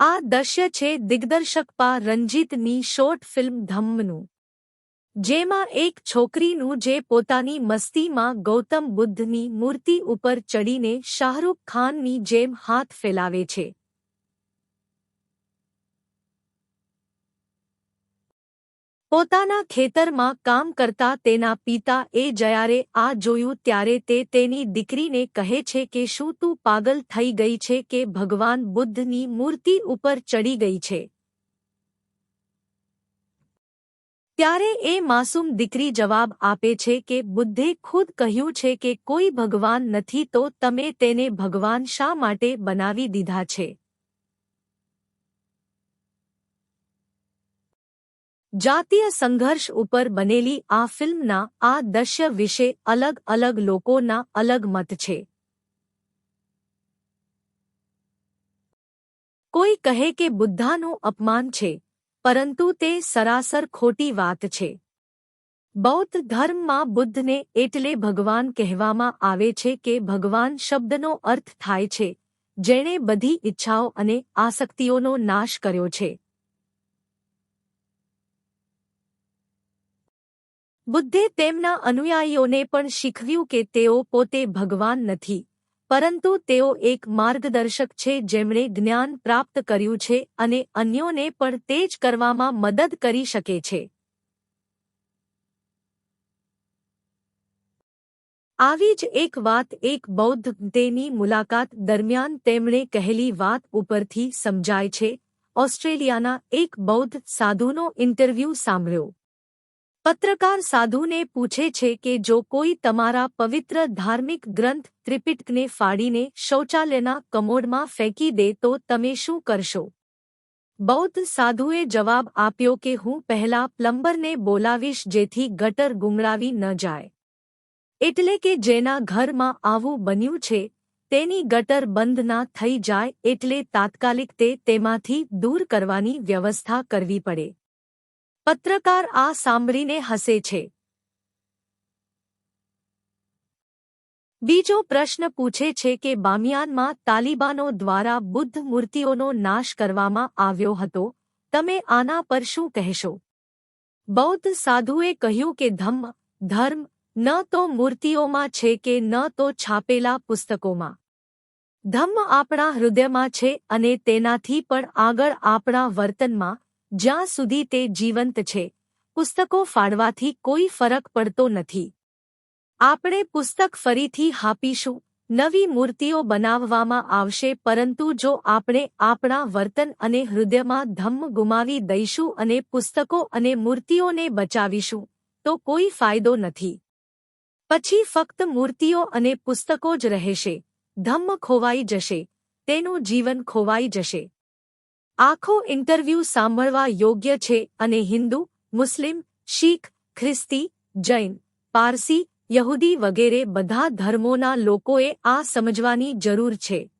આ દશ્ય છે દિગ્દર્શક પા રંજીતની શોર્ટ ફિલ્મ ધમ્મનું, જેમાં એક છોકરીનું જે પોતાની મસ્તીમાં ગૌતમ બુદ્ધની મૂર્તિ ઉપર ચડીને શાહરૂખ ખાનની જેમ હાથ ફેલાવે છે. પોતાના ખેતરમાં કામ કરતા તેના પિતા એ જયારે આ જોયું ત્યારે તે તેની દીકરીને કહે છે કે, શું તું પાગલ થઈ ગઈ છે કે ભગવાન બુદ્ધની મૂર્તિ ઉપર ચડી ગઈ છે ત્યારે એ માસૂમ દીકરી જવાબ આપે છે કે, બુદ્ધે ખુદ કહ્યું છે કે કોઈ ભગવાન નથી તો તમે તેને ભગવાન શા માટે બનાવી દીધા છે? જાતીય સંઘર્ષ ઉપર બનેલી આ ફિલ્મના આ દશ્ય વિશે અલગ અલગ લોકોના અલગ મત છે. કોઈ કહે કે બુદ્ધાનું અપમાન છે, પરંતુ તે સરાસર ખોટી વાત છે. બૌદ્ધ ધર્મમાં બુદ્ધને એટલે ભગવાન કહેવામાં આવે છે કે ભગવાન શબ્દનો અર્થ થાય છે, જેણે બધી ઈચ્છાઓ અને આસક્તિઓનો નાશ કર્યો છે. બુદ્ધે તેમના અનુયાયીઓને પણ શીખવ્યું કે તેઓ પોતે ભગવાન નથી, પરંતુ તેઓ એક માર્ગદર્શક છે જેમણે જ્ઞાન પ્રાપ્ત કર્યું છે અને અન્યોને પણ તે જ કરવામાં મદદ કરી શકે છે. આવી જ એક વાત એક બૌદ્ધ તેની મુલાકાત દરમિયાન તેમણે કહેલી વાત ઉપરથી સમજાય છે. ઓસ્ટ્રેલિયાના એક બૌદ્ધ સાધુનો ઇન્ટરવ્યૂ સાંભળ્યો. પત્રકાર સાધુને પૂછે છે કે જો કોઈ તમારા પવિત્ર ધાર્મિક ગ્રંથ ત્રિપિટકને ફાડીને શૌચાલયના કમોડમાં ફેંકી દે તો તમે શું કરશો? બૌદ્ધ સાધુએ જવાબ આપ્યો કે હું પહેલા પ્લમ્બરને બોલાવીશ જેથી ગટર ગુંગળાવી ન જાય. એટલે કે જેના ઘરમાં આવું બન્યું છે, તેની ગટર બંધ ના થઈ જાય એટલે તાત્કાલિક તે તેમાંથી દૂર કરવાની વ્યવસ્થા કરવી પડે. પત્રકાર આ સાંભળીને હસે છે. બીજો પ્રશ્ન પૂછે છે કે બામિયાનમાં તાલિબાનો દ્વારા બુદ્ધ મૂર્તિઓનો નાશ કરવામાં આવ્યો હતો. તમે આના પર શું કહેશો? બૌદ્ધ સાધુએ કહ્યું કે ધમ્મ, ધર્મ, ન તો મૂર્તિઓમાં છે કે ન તો છાપેલા પુસ્તકોમાં. ધમ્મ આપણા હૃદયમાં છે અને તેનાથી પણ આગળ આપણા વર્તનમાં જ્યાં સુધી તે જીવંત છે, પુસ્તકો ફાળવાથી કોઈ ફરક પડતો નથી. આપણે પુસ્તક ફરીથી હાપીશું, નવી મૂર્તિઓ બનાવવામાં આવશે, પરંતુ જો આપણે આપણા વર્તન અને હૃદયમાં ધમ્મ ગુમાવી દઈશું અને પુસ્તકો અને મૂર્તિઓને બચાવીશું, તો કોઈ ફાયદો નથી. પછી ફક્ત મૂર્તિઓ અને પુસ્તકો જ રહેશે, ધમ્મ ખોવાઈ જશે, તેનું જીવન ખોવાઈ જશે. આખો ઇન્ટરવ્યૂ સાંભળવા યોગ્ય છે અને હિન્દુ, મુસ્લિમ, શીખ, ખ્રિસ્તી, જૈન, પારસી, યહૂદી વગેરે બધા ધર્મોના લોકોએ આ સમજવાની જરૂર છે.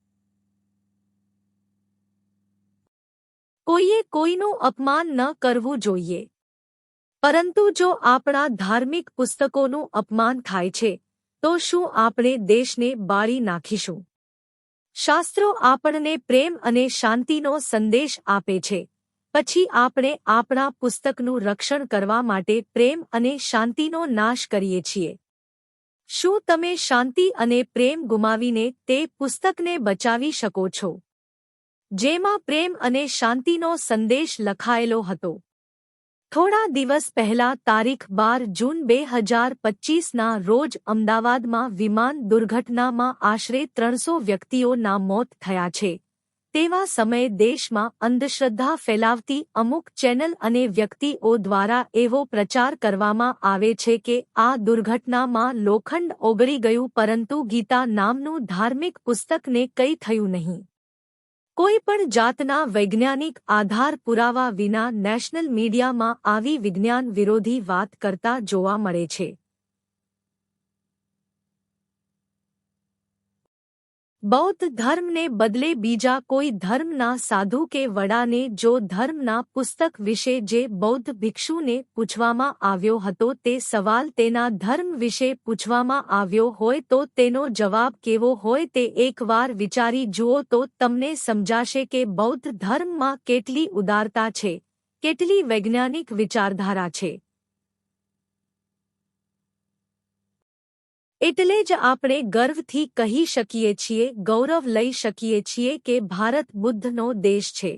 કોઈએ કોઈનું અપમાન ન કરવું જોઈએ. પરંતુ જો આપણા ધાર્મિક પુસ્તકોનું અપમાન થાય છે, તો શું આપણે દેશને બાળી નાખીશું? શાસ્ત્રો આપણને પ્રેમ અને શાંતિનો સંદેશ આપે છે. પછી આપણે આપણા પુસ્તકનું રક્ષણ કરવા માટે પ્રેમ અને શાંતિનો નાશ કરીએ છીએ. શું તમે શાંતિ અને પ્રેમ ગુમાવીને તે પુસ્તકને બચાવી શકો છો? જેમાં પ્રેમ અને શાંતિનો સંદેશ લખાયેલો હતો. થોડા દિવસ પહેલા તારીખ બાર જૂન બે હજાર પચ્ચીસના રોજ અમદાવાદમાં વિમાન દુર્ઘટનામાં આશરે ત્રણસો વ્યક્તિઓના મોત થયા છે. તેવા સમયે દેશમાં અંધશ્રદ્ધા ફેલાવતી અમુક ચેનલ અને વ્યક્તિઓ દ્વારા એવો પ્રચાર કરવામાં આવે છે કે આ દુર્ઘટનામાં લોખંડ ઓગળી ગયું પરંતુ ગીતા નામનું ધાર્મિક પુસ્તકને કંઈ થયું નહીં. કોઈ પણ જાતના વૈજ્ઞાનિક આધાર પુરાવા વિના નેશનલ મીડિયામાં આવી વિજ્ઞાન વિરોધી વાત કરતા જોવા મળે છે. બૌદ્ધ ધર્મને બદલે બીજા કોઈ ધર્મના સાધુ કે વડાને જો ધર્મના પુસ્તક વિશે જે બૌદ્ધ ભિક્ષુને પૂછવામાં આવ્યો હતો તે સવાલ તેના ધર્મ વિશે પૂછવામાં આવ્યો હોય તો તેનો જવાબ કેવો હોય તે એકવાર વિચારી જુઓ તો તમને સમજાશે કે બૌદ્ધ ધર્મમાં કેટલી ઉદારતા છે, કેટલી વૈજ્ઞાનિક વિચારધારા છે. એટલે જ આપણે ગર્વથી કહી શકીએ છીએ, ગૌરવ લઈ શકીએ છીએ કે ભારત બુદ્ધનો દેશ છે.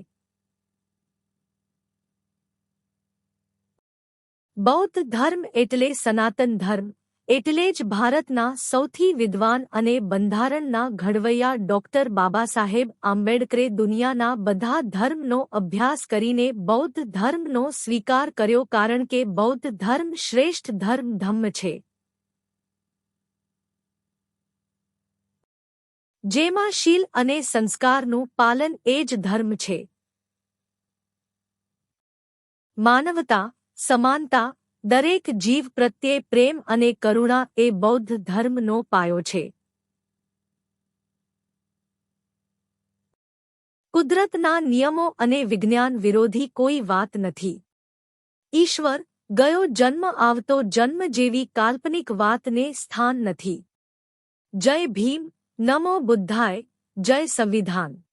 બૌદ્ધ ધર્મ એટલે સનાતન ધર્મ, એટલે જ ભારતના સૌથી વિદ્વાન અને બંધારણના ઘડવૈયા ડોક્ટર બાબાસાહેબ આંબેડકરે દુનિયાના બધા ધર્મનો અભ્યાસ કરીને બૌદ્ધ ધર્મનો સ્વીકાર કર્યો કારણ કે બૌદ્ધ ધર્મ શ્રેષ્ઠ ધર્મ ધમ્મ છે. જેમાં શીલ અને સંસ્કારનું પાલન એ જ ધર્મ છે. માનવતા, સમાનતા, દરેક જીવ પ્રત્યે પ્રેમ અને કરુણા એ બૌદ્ધ ધર્મનો પાયો છે. કુદરતના નિયમો અને વિજ્ઞાન વિરોધી કોઈ વાત નથી. ઈશ્વર ગયો જન્મ આવતો જન્મ જેવી કાલ્પનિક વાતને સ્થાન નથી. જય ભીમ નમો બુદ્ધાય જય સંવિધાન.